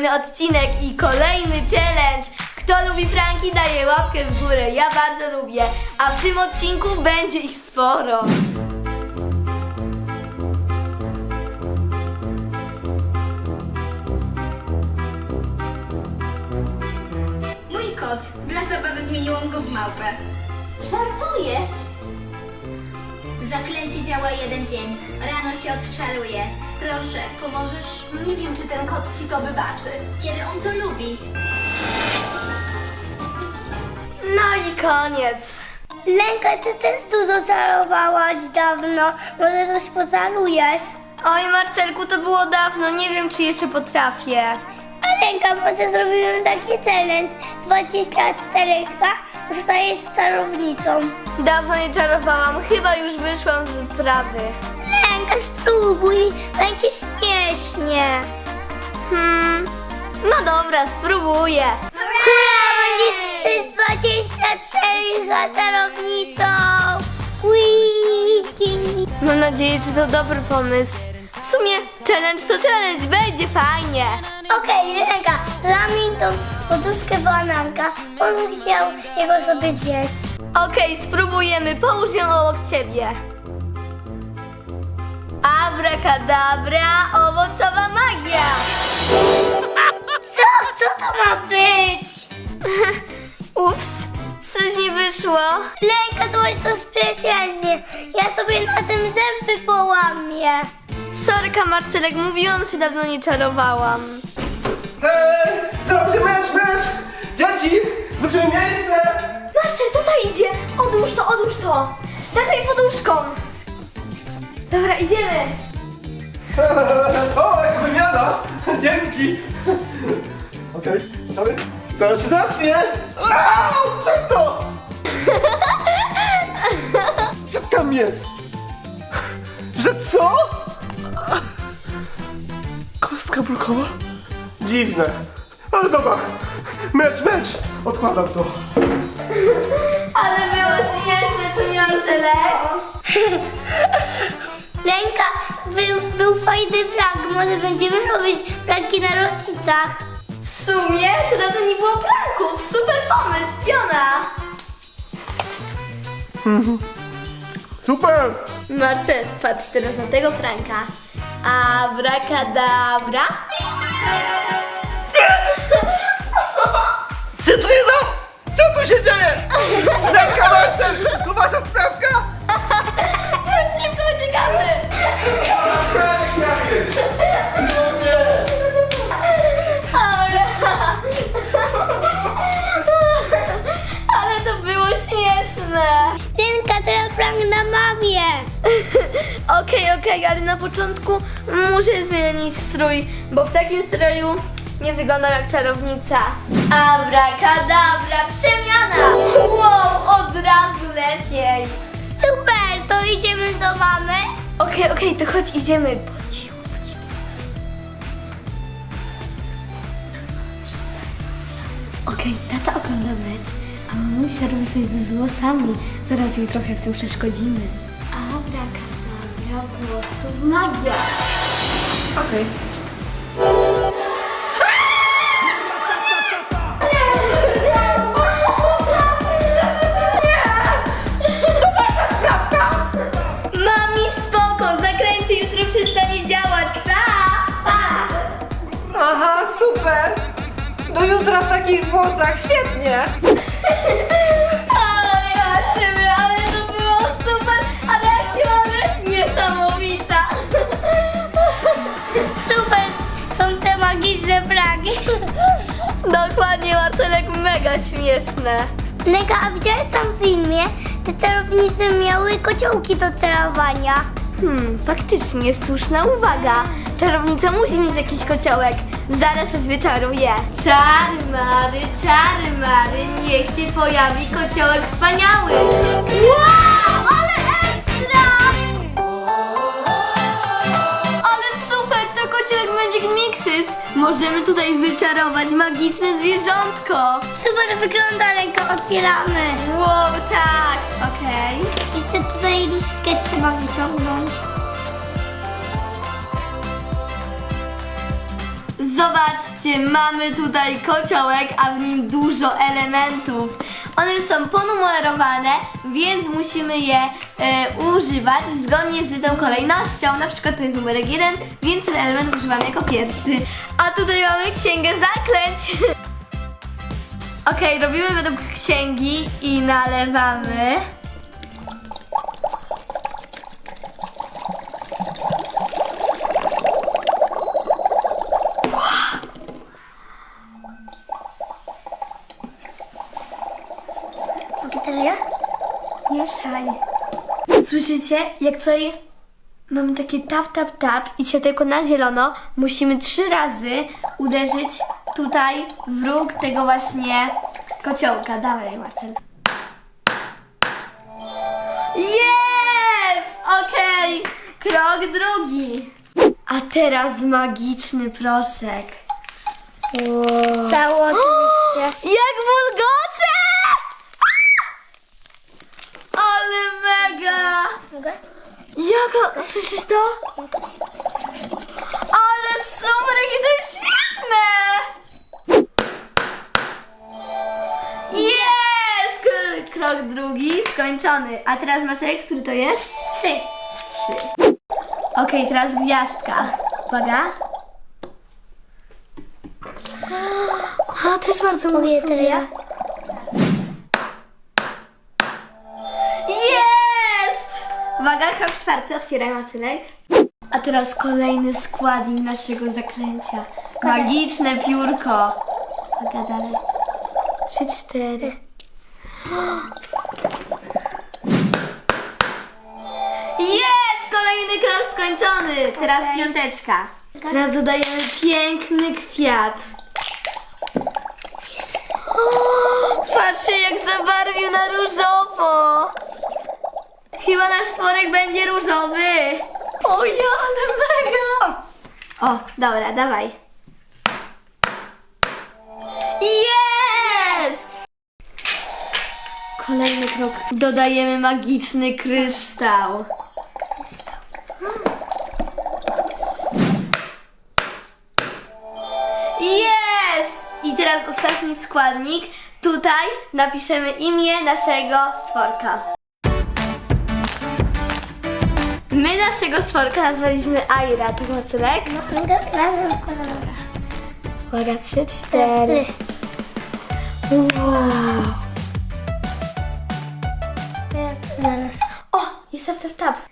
kolejny odcinek i kolejny challenge. Kto lubi pranki, daje łapkę w górę. Ja bardzo lubię. A w tym odcinku będzie ich sporo. Mój kot. Dla zabawy zmieniłam go w małpę. Żartujesz? Zaklęcie działa jeden dzień. Rano się odczaruje. Proszę, pomożesz? Nie wiem, czy ten kot ci to wybaczy. Kiedy on to lubi. No i koniec. Lenka, ty też tu zaczarowałaś dawno. Może coś pocarujesz? Oj, Marcelku, to było dawno. Nie wiem, czy jeszcze potrafię. A Lenka, może zrobimy taki challenge. 24 zostajesz z czarownicą. Dawno nie czarowałam. Chyba już wyszłam z wyprawy. Lenka, spróbuj. Będzie śmiesznie. Hmm. No dobra, spróbuję. Hurra, będziesz przez 24 za czarownicą. Mam nadzieję, że to dobry pomysł. W sumie challenge to challenge, będzie fajnie. Okej, Lenka, zamień tą poduszkę bananka. On chciał jego sobie zjeść. Okej, spróbujemy. Połóż ją obok ciebie. Abracadabra, owocowa magia. Co? Co to ma być? Ups, coś nie wyszło. Lenka, zobacz to specjalnie. Ja sobie na tym zęby połamię. Sorka, Marcelek, mówiłam, że dawno nie czarowałam. Eee, zobaczcie mecz, mecz! Dzieci, zobaczymy miejsce! Marcel, tata idzie. Odłóż to, odłóż to. Zagraj poduszką. Dobra, idziemy. O, jaka wymiana! Dzięki! Okej, gotowy? Zaraz się zacznie! Au, co to? Co tam jest? Dziwne. Ale dobra, mecz, mecz! Odkładam to. Ale było śmieszne, co nie Marcelek? Lenka, był, był fajny prank. Może będziemy robić pranki na rodzicach. W sumie to dawno nie było pranków. Super pomysł, piona. Super! Marcel, patrz teraz na tego pranka. Abracadabra. Cytryna! Co tu się dzieje? Lenka Martel, to wasza sprawka? Okej, ale na początku muszę zmienić strój, bo w takim stroju nie wyglądam jak czarownica. Abracadabra, przemiana! Wow, od razu lepiej. Super, to idziemy do mamy. Okej, okej, to chodź, idziemy. Po cichu, po cichu. Okej, tata ogląda mecz, a mamusia robi coś z włosami. Zaraz jej trochę w tym przeszkodzimy. Abracadabra, włosów magia. Okej. Mami, spoko, zakręcie jutro przestanie działać, pa! Pa! Aha, super! Do jutra w takich włosach, świetnie! pranki. Dokładnie, Marcelek, mega śmieszne. Lenka, a widziałeś tam w filmie? Te czarownice miały kociołki do celowania. Hmm, faktycznie, słuszna uwaga. Czarownica musi mieć jakiś kociołek. Zaraz coś wyczaruję. Czary mary, czary mary, niech się pojawi kociołek wspaniały. Wow, Możemy tutaj wyczarować magiczne zwierzątko. Super wygląda, Lenka, otwieramy. Wow, tak, okej. Jeszcze tutaj listkę trzeba wyciągnąć. Zobaczcie, mamy tutaj kociołek, a w nim dużo elementów. One są ponumerowane, więc musimy je e, używać zgodnie z tą kolejnością. Na przykład to jest numerek 1, więc ten element używamy jako pierwszy. A tutaj mamy księgę zaklęć. Okej, robimy według księgi i nalewamy. Mogę teraz ja? Mieszaj. Słyszycie, jak tutaj mamy takie tap, tap, tap i światełko na zielono, musimy trzy razy uderzyć tutaj w róg tego właśnie kociołka. Dawaj, Marcel. Jest! Okej, krok drugi. A teraz magiczny proszek. Cało oczywiście. Jak bulgocze! Ale mega! Mogę? Jaka, słyszysz to? Ale super, jakie to jest świetne! Jest! K- Krok drugi skończony. A teraz Marcelek, który to jest? Trzy. Trzy. Okej, teraz gwiazdka. Uwaga. A, też bardzo Mogę mocno. teraz ja? Uwaga, krok czwarty, otwieraj Marcelek. A teraz kolejny składnik naszego zaklęcia. Magiczne piórko. Uwaga, dalej. Trzy, cztery. Jest! Kolejny krok skończony. Teraz piąteczka. Teraz dodajemy piękny kwiat. O, Patrzcie, jak zabarwił na różowo. Chyba nasz stworek będzie różowy. O ja, ale mega. O, dobra, dawaj. Jest! Kolejny krok. Dodajemy magiczny kryształ. Jest! I teraz ostatni składnik. Tutaj napiszemy imię naszego stworka. My naszego stworka nazwaliśmy Aira, tak Marcelek? No, razem kolorowe. Uwaga, trzy, cztery. Wow. Zaraz. O, jest tap, tap, tap.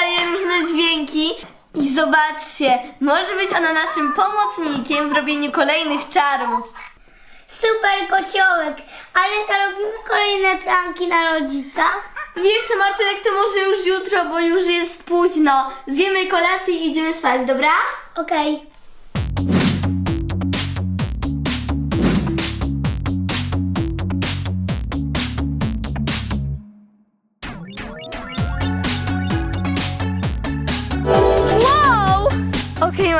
Wydaje różne dźwięki. I zobaczcie, może być ona naszym pomocnikiem w robieniu kolejnych czarów. Super kociołek. Alenka, robimy kolejne pranki na rodzicach? Wiesz co, Marcelek, to może już jutro, bo już jest późno. Zjemy kolację i idziemy spać, dobra? Okej.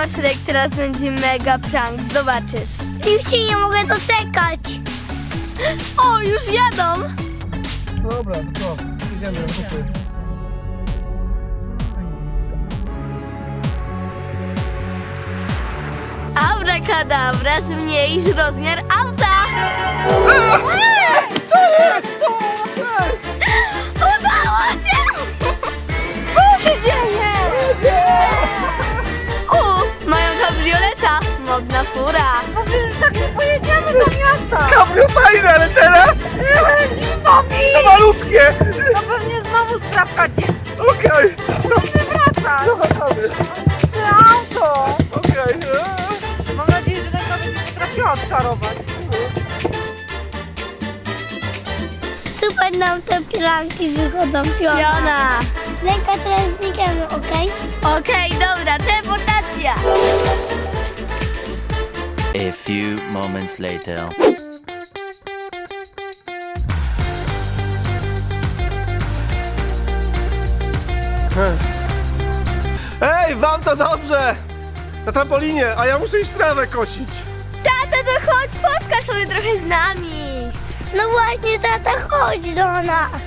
Marcelek, teraz będzie mega prank, zobaczysz. Już się nie mogę doczekać. O, już jadą! Dobra, to co? Idziemy, kupy. Abracadabra, zmniejsz rozmiar auta! Co jest? Udało się! Co się dzieje? Modna fura. No przecież tak nie pojedziemy do miasta. Kabrio fajne, ale teraz Zimno mi. to malutkie. To pewnie znowu sprawka dzieci. Okej, Musimy wracać. no wracamy. Te auto. Okej. Mam nadzieję, że ręka będzie potrafiła odczarować. Super nam te pilanki wychodzą, piona. Piona. Ręka teraz znikamy, okej? Okej, dobra, teleportacja. A few moments later. Ej, wam to dobrze! Na trampolinie, a ja muszę iść trawę kosić. Tata, to chodź, poskaż sobie trochę z nami. No właśnie, tata, chodź do nas.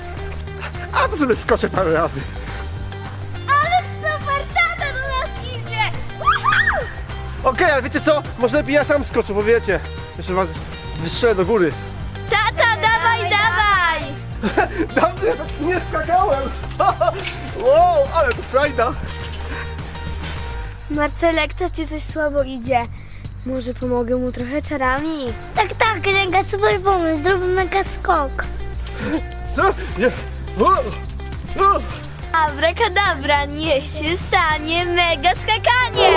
A to sobie skoczę parę razy. Ale wiecie co? Może lepiej ja sam skoczę, bo wiecie, jeszcze was wystrzelę do góry. Tata, dawaj, dawaj. Dawno nie skakałem! wow, ale to frajda! Marcelek, tacie coś słabo idzie. Może pomogę mu trochę czarami? Tak, tak, ręka, super pomysł, zrobimy mega skok. Co? Nie! O! O! Abracadabra, niech się stanie mega skakanie!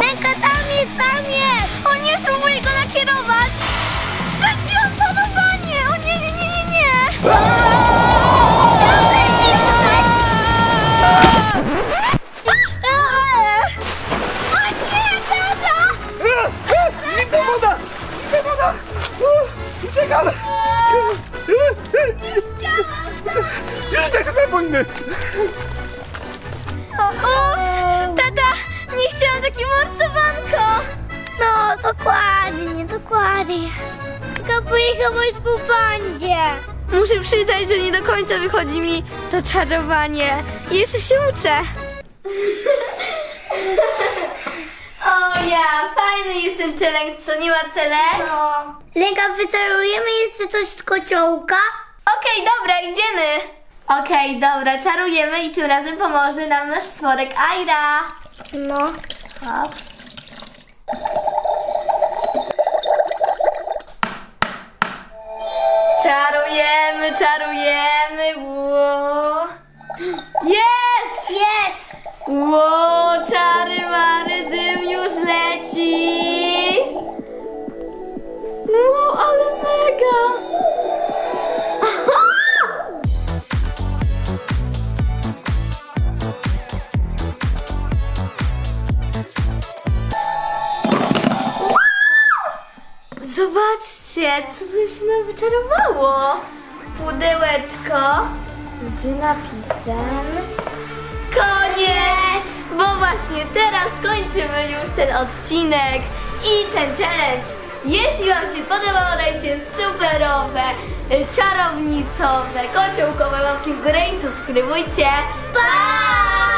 Ręka, tam jest, tam jest. O nie, spróbuję go nakierować! Straciłam panowanie! O nie, nie, nie, nie, nie! O nie, tata! Zimna woda! Zimna woda! O, Uciekam! Już tak się trampoliny! Ups! Tata, nie chciałam takie morsowanko! No, dokładnie, dokładnie. Tylko pojechałeś po bandzie. Muszę przyznać, że nie do końca wychodzi mi to czarowanie. Jeszcze się uczę. o ja, fajny jest ten challenge, co nie Marcelek? No. Ręka, wyczarujemy jeszcze coś z kociołka? Okej, dobra, idziemy. Okej, dobra, czarujemy i tym razem pomoże nam nasz stworek Aira. No. Hop. Czarujemy, czarujemy. Ło. Jest! Jest! Ło, Zobaczcie, co to się nam wyczarowało. Pudełeczko z napisem Koniec! Bo właśnie teraz kończymy już ten odcinek i ten challenge. Jeśli Wam się podobało, dajcie superowe, czarownicowe, kociołkowe łapki w górę i subskrybujcie. Pa!